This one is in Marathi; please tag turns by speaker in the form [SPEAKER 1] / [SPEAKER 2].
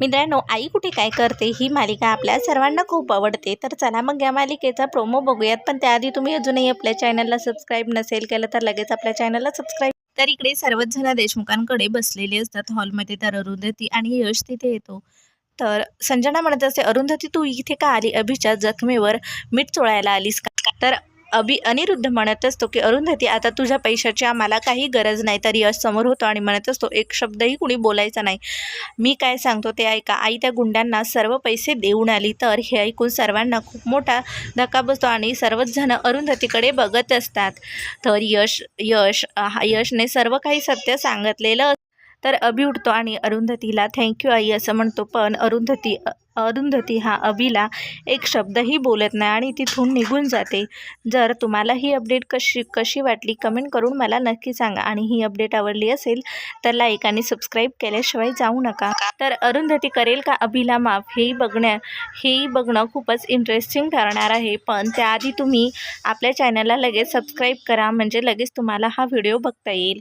[SPEAKER 1] मित्रांनो आई कुठे काय करते ही मालिका आपल्या सर्वांना खूप आवडते. तर चला मग या मालिकेचा प्रोमो बघूयात. पण त्याआधी तुम्ही अजूनही आपल्या चॅनलला सबस्क्राईब नसेल केलं तर लगेच आपल्या चॅनलला सबस्क्राईब तर इकडे सर्वच जण देशमुखांकडे बसलेले असतात. हॉलमध्ये तर अरुंधती आणि यश तिथे येतो. तर संजना म्हणत असते अरुंधती तू इथे का आली? अभिच्या जखमेवर मीठ चोळायला आलीस का? तर अभि अनिरुद्ध म्हणत असतो की अरुंधती आता तुझ्या पैशाची आम्हाला काही गरज नाही. तर यश समोर होतो आणि म्हणत असतो एक शब्दही कुणी बोलायचा नाही. मी काय सांगतो ते ऐका. आई त्या गुंडांना सर्व पैसे देऊन आली तर हे ऐकून सर्वांना खूप मोठा धक्का बसतो आणि सर्वच जण अरुंधतीकडे बघत असतात. तर यश यश हा- यशने सर्व काही सत्य सांगितलेलं तर अभि उठतो आणि अरुंधतीला थँक्यू आई असं म्हणतो. पण अरुंधती अरुंधती हा अभिला एक शब्दही बोलत नाही आणि तिथून निघून जाते. जर तुम्हाला ही अपडेट कशी कशी वाटली कमेंट करून मला नक्की सांगा. आणि ही अपडेट आवडली असेल तर लाईक आणि सबस्क्राईब केल्याशिवाय जाऊ नका. तर अरुंधती करेल का अभिला माफ? हेही बघण्या हेही बघणं खूपच इंटरेस्टिंग ठरणार आहे. पण त्याआधी तुम्ही आपल्या चॅनलला लगेच सबस्क्राईब करा. म्हणजे लगेच तुम्हाला हा व्हिडिओ बघता येईल.